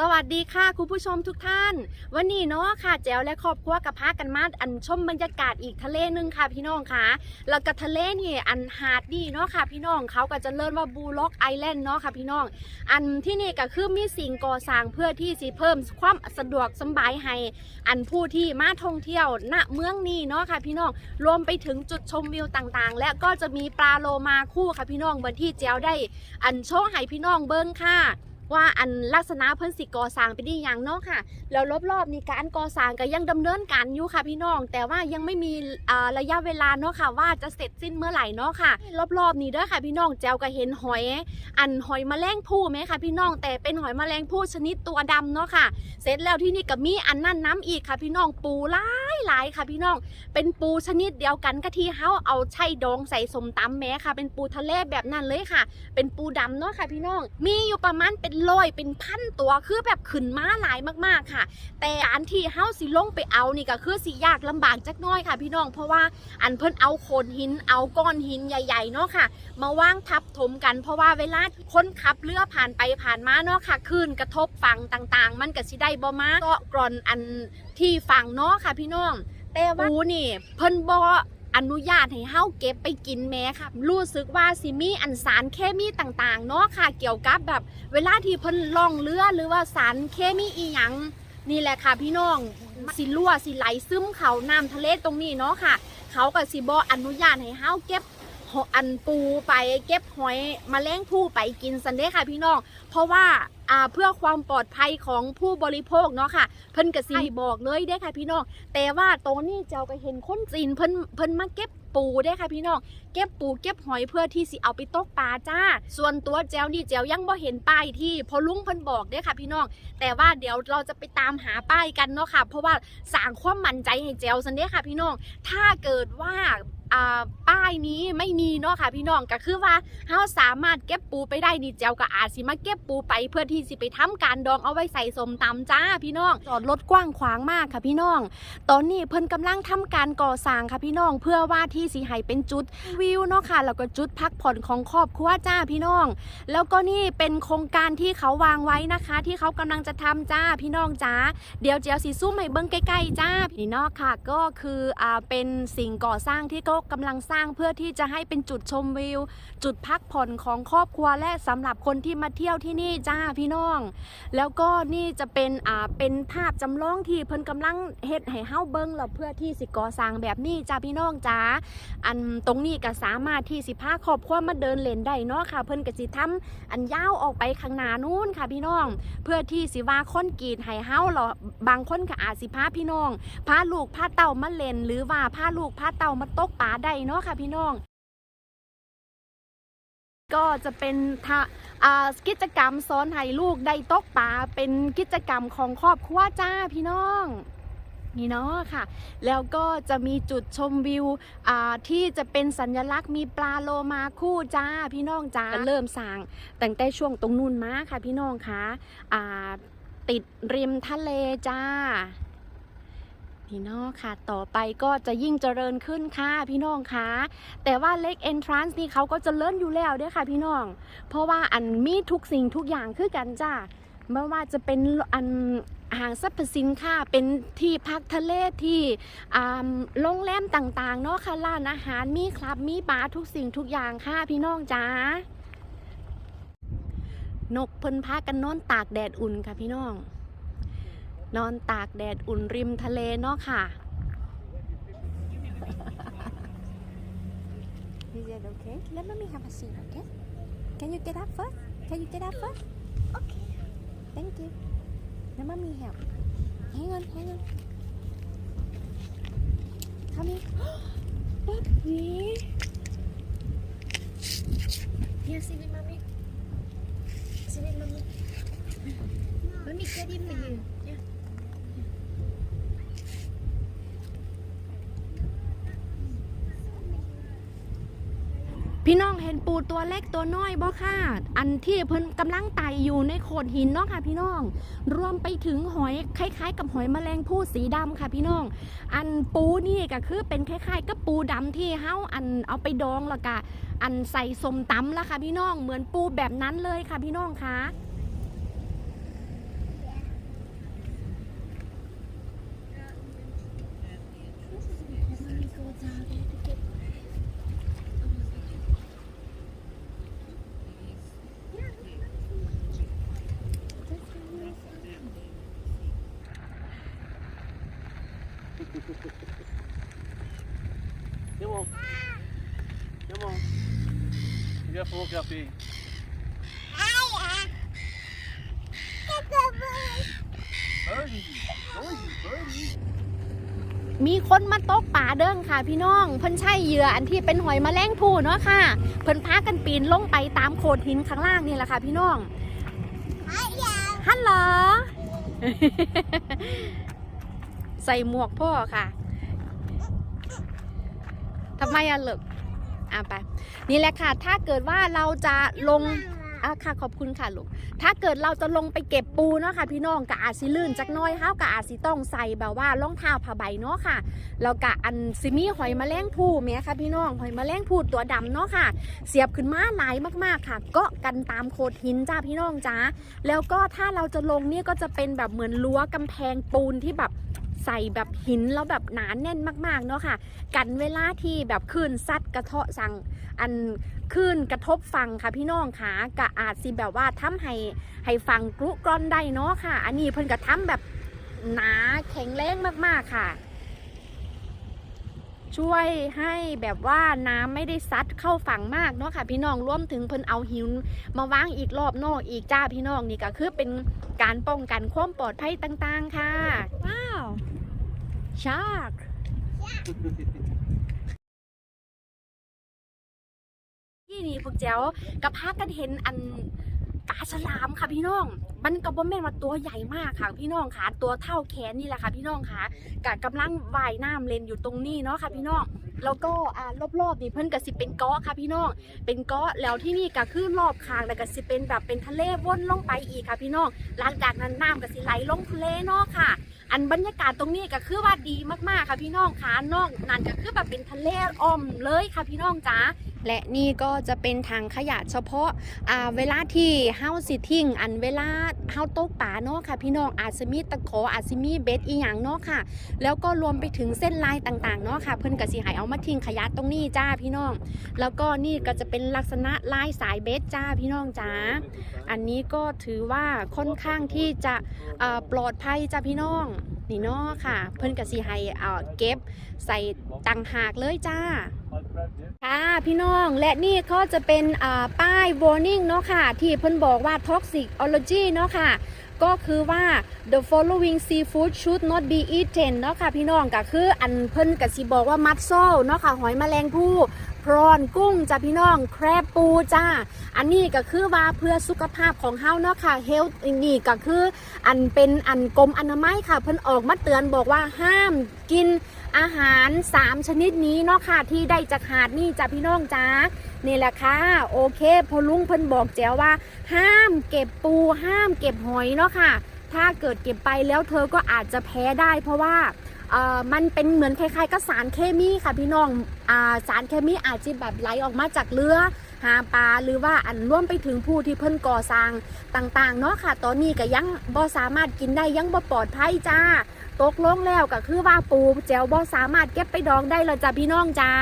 วัสดีค่ะสวัสดีค่ะคุณผู้ชมทุกท่าน วันนี้เนาะค่ะแจ๋วและครอบครัวกับพากันมาอันชมบรรยากาศอีกทะเลหนึงค่ะพี่น้องค่ะแล้วก็ทะเลนี่อันหาดดีเนาะค่ะพี่น้องเขาก็จะเลิ่นว่าบูล็อกไอแลนด์เนาะค่ะพี่น้อง อันที่นี่ก็คือมีสิ่งก่อสร้างเพื่อที่สิเพิ่มความสะดวกสบายให้อันผู้ที่มาท่องเที่ยวณเมืองนี้เนาะค่ะพี่น้องรวมไปถึงจุดชมวิวต่างๆ และก็จะมีปลาโลมาคู่ค่ะพี่น้องบนที่แจ๋วได้ อันโชว์ให้พี่น้องเบิ้งค่ะ ว่าอันลักษณะเพิ่นสิก่อสร้างไปได้อย่างเนาะค่ะ แล้วรอบๆนี่การก่อสร้างก็ยังดำเนินการอยู่ค่ะพี่น้อง แต่ว่ายังไม่มีระยะเวลาเนาะค่ะ ว่าจะเสร็จสิ้นเมื่อไหร่เนาะค่ะ รอบๆนี้เด้อค่ะพี่น้องแจวก็เห็นหอย อันหอยแมลงภู่ไหมคะพี่น้องแต่เป็นหอยแมลงภู่ชนิดตัวดำเนาะค่ะ เสร็จแล้วที่นี่ก็มีอันนั่นน้ำอีกค่ะ พี่น้องปูหลายหลายค่ะพี่น้อง เป็นปูชนิดเดียวกันก็ที่เฮาเอาไช่ดองใส่สมตำแม้ค่ะ เป็นปูทะเลแบบนั้นเลยค่ะ เป็นปูดำเนาะค่ะพี่น้อง มีอยู่ประมาณเป็นร้อยเป็นพันตัวคือแบบขึ้นม้าหลายมากๆค่ะ แต่การที่เฮาสิลงไปเอานี่ก็คือสิยากลำบากจักหน้อยค่ะ พี่น้องเพราะว่าอันเพิ่นเอาโขดหินเอาก้อนหินใหญ่ๆเนาะค่ะ มาว่างทับถมกัน เพราะว่าเวลาคนขับเรือผ่านไปผ่านมาเนาะค่ะคลื่นกระทบฝั่งต่างๆ มันก็สิได้บ่มาก็กรอนอันที่ฝั่งเนาะค่ะ พี่น้องแต่ว่าปูนี่เพิ่นบ่ อนุญาตให้เฮาเก็บไปกินแม่ค่ะ รู้สึกว่าซิมีอันสารเคมีต่างๆเนาะค่ะ เกี่ยวกับแบบเวลาที่เพิ่นล่องเรือหรือว่าสารเคมีอีหยังนี่แหละค่ะพี่น้องสิรั่วสิไหลซึมเขาน้ำทะเลตรงนี้เนาะค่ะ เขาก็สิบออนุญาตให้เฮาเก็บ อันปูไปเก็บหอยมแมลงภู่ไปกินสันเด้ค่ะพี่น้อง เพราะว่าเพื่อความปลอดภัยของผู้บริโภคเนาะค่ะ เพิ่นก็สิให้บอกเลยเด้ค่ะพี่น้อง แต่ว่าตรงนี้เจ้าก็เห็นคนจีนเพิ่นเพิ่นมาเก็บปูได้ค่ะพี่น้องเก็บปูเก็บหอยเพื่อที่สิเอาไปตกปลาจ้า ส่วนตัวแจวนี่แจวยังบ่เห็นป้ายที่พอลุงเพิ่นบอกเด้ค่ะพี่น้อง แต่ว่าเดี๋ยวเราจะไปตามหาป้ายกันเนาะค่ะ เพราะว่าสร้างความมั่นใจให้แจวสันเด้ค่ะพี่น้อง ถ้าเกิดว่า ป้ายนี้ไม่มีเนาะค่ะพี่น้องก็คือว่าเฮาสามารถเก็บปูไปได้นี่แจวก็อาจสิมาเก็บปูไปเพื่อที่สิไปทำการดองเอาไว้ใส่สมตำจ้าพี่น้องจอดรถกว้างขวางมากค่ะพี่น้อง ตอนนี้เพิ่นกำลังทำการก่อสร้างค่ะพี่น้อง เพื่อว่าที่สิให้เป็นจุดวิวเนาะค่ะแล้วก็จุดพักผ่อนของครอบครัวจ้าพี่น้อง แล้วก็นี่เป็นโครงการที่เขาวางไว้นะคะ ที่เขากำลังจะทำจ้าพี่น้องจ้าเดี๋ยวเจียวสีซุ่มให้เบิ้งใกล้ๆจ้านี่เนาะค่ะ ก็คืออ่าเป็นสิ่งก่อสร้างที่ก็กำลังสร้างเพื่อที่จะให้เป็นจุดชมวิว จุดพักผ่อนของครอบครัวและสำหรับคนที่มาเที่ยวที่นี่จ้าพี่น้อง แล้วก็นี่จะเป็นอ่าเป็นภาพจำลองที่เพิ่นกำลังเฮ็ดให้เฮาเบิ่งแล้วเพื่อที่สิก่อสร้างแบบนี้จ้าพี่น้องจ้าอันตรงนี้ก็สามารถที่สิพาครอบครัวมาเดินเล่นได้เนาะค่ะ เพิ่นก็สิทำอันยาวออกไปข้างหน้านู้นค่ะพี่น้อง เพื่อที่สิว่าคนกีดให้เฮาหรอบางคนก็อาจสิพาพี่น้องพาลูกพาเต่ามาเล่นหรือว่าพาลูกพาเต่ามาตกปลาได้เนาะค่ะพี่น้อง ก็จะเป็นท่ากิจกรรมสอนให้ลูกได้ตกปลาเป็นกิจกรรมของครอบครัวจ้าพี่น้องนี่เนาะค่ะ แล้วก็จะมีจุดชมวิวที่จะเป็นสัญลักษณ์มีปลาโลมาคู่จ้าพี่น้องจ้าเริ่มสร้างตั้งแต่ช่วงตรงนู้นมาค่ะพี่น้องคะอ่าติดริมทะเลจ้า พี่น้องค่ะ ต่อไปก็จะยิ่งเจริญขึ้นค่ะพี่น้องค่ะแต่ว่าเล็ก Entrance นี่เขาก็เจะเลิ่นอยู่แล้วด้วยค่ะพี่น้อง เพราะว่าอันมีทุกสิ่งทุกอย่างคือกันจ้าไม่ว่าจะเป็นอันห้างสรรพสินค้าเป็นที่พักทะเลที่โรงแรมต่างๆเนาะค่ะร้านอาหารมีคลับมีบาร์ทุกสิ่งทุกอย่างค่ะพี่น้องจ้านกเพิ่นพากันนอนตากแดดอุ่นค่ะพี่น้อง นอนตากแดดอุ่นริมทะเลเนาะค่ะ Is it okay? Let mommy have a seat, okay? Can you get up first? Can you get up first? Okay. Thank you. Let mommy help. Hang on, hang on. Come here. Puppy. Here, sit with mommy. Sit with mommy. Mommy get him for you. พี่น้องเห็นปูตัวเล็กตัวน้อยบ่ค่ะ อันที่เพิ่นกำลังไต่อยู่ในโขดหินเนาะค่ะ พี่น้อง รวมไปถึงหอยคล้ายๆ กับหอยแมลงภู่สีดำค่ะ พี่น้อง อันปูนี่ก็คือเป็นคล้ายๆกับปูดำที่เฮาอันเอาไปดองแล้วก็อันใส่สมตำละค่ะ พี่น้องเหมือนปูแบบนั้นเลยค่ะ พี่น้องคะ on. Come on. You got four copy. Birdie. Birdie. Birdie. มีคนมาตกป่าเด้งค่ะพี่น้อง เพิ่นใช่เหยื่ออันที่เป็นหอยแมลงภู่เนาะค่ะ เพิ่นพากันปีนลงไปตามโขดหินข้างล่างนี่แหละค่ะพี่น้องฮัลโหล ใส่หมวกพ่อค่ะทำไมอะลึก อะไป นี่แหละค่ะ ถ้าเกิดว่าเราจะลงอะค่ะขอบคุณค่ะลูก ถ้าเกิดเราจะลงไปเก็บปูเนาะค่ะพี่น้องกะอาจสิลื่นจักน้อยเฮากะอาจสิต้องใส่แบบว่ารองเท้าผ้าใบเนาะค่ะแล้วกะอันซิมี่หอยแมลงภู่แม่ค่ะพี่น้องหอยแมลงภู่ตัวดำเนาะค่ะ เสียบขึ้นมาหลายมากๆค่ะ เกาะกันตามโขดหินจ้าพี่น้องจ้าแล้วก็ถ้าเราจะลงเนี่ยก็จะเป็นแบบเหมือนรั้วกำแพงปูนที่แบบ ใส่แบบหินแล้วแบบหนาแน่นมากๆเนาะค่ะ กันเวลาที่แบบคลื่นซัดกระเทาะสั่งอันขึ้นกระทบฟังค่ะพี่น้องค่ะกะอาจสิแบบว่าทำให้ให้ฟังกรุกรอนได้เนาะค่ะ อันนี้เพิ่นกระทำแบบหนาแข็งแรงมากๆค่ะ ช่วยให้แบบว่าน้ำไม่ได้ซัดเข้าฝั่งมากเนาะค่ะ พี่น้องรวมถึงเพิ่นเอาหินมาวางอีกรอบนอกอีกจ้าพี่น้องนี่ก็คือเป็นการป้องกันความปลอดภัยต่างๆ ค่ะ ว้าว ชาร์กที่นี่พวกเจ้ากับพากันเห็นอัน ปลาฉลามค่ะพี่น้อง มันก็บ่แม่นว่าตัวใหญ่มากค่ะพี่น้องค่ะ ตัวเท่าแขนนี่แหละค่ะพี่น้องค่ะกะกำลังว่ายน้ำเล่นอยู่ตรงนี้เนาะค่ะพี่น้อง แล้วก็อ่ารอบๆนี่เพิ่นก็สิเป็นเกาะค่ะพี่น้อง เป็นเกาะแล้วที่นี่ก็คือรอบข้างแล้วก็สิเป็นแบบเป็นทะเลวนลงไปอีกค่ะพี่น้อง หลังจากนั้นน้ำก็สิไหลลงทะเลเนาะค่ะ อันบรรยากาศตรงนี้ก็คือว่าดีมากๆค่ะพี่น้องค่ะนอกนั้นก็คือแบบเป็นทะเลอ้อมเลยค่ะพี่น้องจ้า และนี่ก็จะเป็นทางขยะเฉพาะาเวลาที่เฮาสิทิ้งอันเวลาเฮาตกป่าเนาะค่ะ พี่น้องอาจจะมีตะขออาจจะมีเบ็ดอีหยังเนาะค่ะ แล้วก็รวมไปถึงเส้นลายต่างๆเนาะค่ะ เพิ่นก็สิให้เอามาทิ้งขยะตรงนี้จ้าพี่น้อง แล้วก็นี่ก็จะเป็นลักษณะลายสายเบ็ดจ้าพี่น้องจ้าอันนี้ก็ถือว่าค่อนข้างที่จะปลอดภัยจ้าพี่น้องนี่เนาะค่ะ เพิ่นกสิห้เอ่อเก็บใส่ตังหากเลยจ้า ค่ะ พี่น้องและนี่ก็จะเป็นป้าย warning เนาะค่ะ ที่เพิ่นบอกว่า toxicology เนาะค่ะก็คือว่า the following seafood should not be eaten เนาะค่ะพี่น้องก็คืออันเพิ่นกสิบอกว่ามัดโซลเนาะค่ะหอยแมลงภู่พรอนกุ้งจ้าพี่น้องแครบปูจ้า อันนี้ก็คือว่าเพื่อสุขภาพของเฮาเนาะค่ะ health นี่ก็คืออันเป็นอันกรมอนามัยค่ะ เพิ่นออกมาเตือนบอกว่าห้ามกิน อาหาร 3 ชนิดนี้เนาะค่ะที่ได้จากหาดนี่จ้าพี่น้องจ้านี่แหละค่ะโอเคพอลุงเพิ่นบอกแจ๋วว่า ห้ามเก็บปูห้ามเก็บหอยเนาะค่ะ ถ้าเกิดเก็บไปแล้วเธอก็อาจจะแพ้ได้เพราะว่าเอ่อมันเป็นเหมือนคล้ายๆกับสารเคมีค่ะพี่น้องอ่าสารเคมีอาจจะแบบไหลออกมาจากเรือหาปลาหรือว่าอันร่วมไปถึงผู้ที่เพิ่นก่อสร้างต่างๆเนาะค่ะ ตอนนี้ก็ยังบ่สามารถกินได้ยังบ่ปลอดภัยจ้า ตกลงแล้วก็คือว่าปูแจวบ่สามารถเก็บไปดองได้เล้วจ้ะพี่น้องจ้า